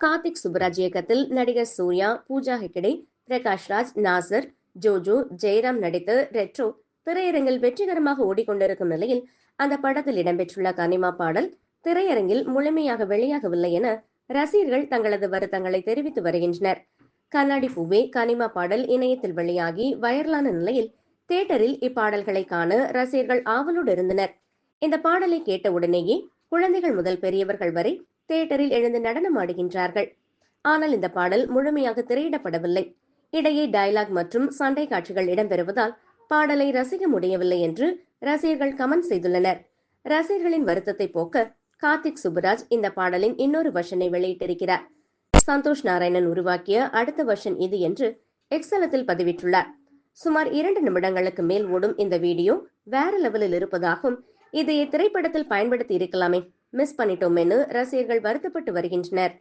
கார்த்திக் சுப்ராஜ் இயக்கத்தில் நடிகர் சூர்யா பூஜா ஹெக்கடே பிரகாஷ் ராஜ் நாசர் ஜோஜோ ஜெயராம் நடித்து ரெட்ரோ. திரையரங்கில் வெற்றிகரமாக ஓடிக்கொண்டிருக்கும் நிலையில் அந்த படத்தில் இடம்பெற்றுள்ள கனிமா பாடல் திரையரங்கில் முழுமையாக வெளியாகவில்லை என ரசிகர்கள் தங்களது வருத்தங்களை தெரிவித்து வருகின்றனர். கண்ணாடி பூவே கனிமா பாடல் இணையத்தில் வெளியாகி வைரலான நிலையில் தியேட்டரில் இப்பாடல்களை காண ரசிகர்கள் ஆவலோடு இருந்தனர். இந்த பாடலை கேட்ட உடனேயே குழந்தைகள் முதல் பெரியவர்கள் வரை தியேட்டரில் எழுந்து நடனம் ஆடுகின்றார்கள். ஆனால் இந்த பாடல் முழுமையாக திரையிடப்படவில்லை. இடையே டயலாக் மற்றும் சண்டை காட்சிகள் இடம்பெறுவதால் பாடலை ரசிக்க முடியவில்லை என்று ரசிகர்கள் கமெண்ட் செய்துள்ளனர். ரசிகர்களின் வருத்தத்தை போக்க கார்த்திக் சுப்புராஜ் இந்த பாடலின் இன்னொரு வருஷனை வெளியிட்டிருக்கிறார். சந்தோஷ் நாராயணன் உருவாக்கிய அடுத்த வருஷன் இது என்று எக்ஸலத்தில் பதிவிட்டுள்ளார். சுமார் இரண்டு நிமிடங்களுக்கு மேல் ஓடும் இந்த வீடியோ வேற லெவலில் இருப்பதாகவும் இதை திரைப்படத்தில் பயன்படுத்தி இருக்கலாமே மிஸ் பண்ணிட்டோமேன்னு ரசிகர்கள் வருத்தப்பட்டு வருகின்றனர்.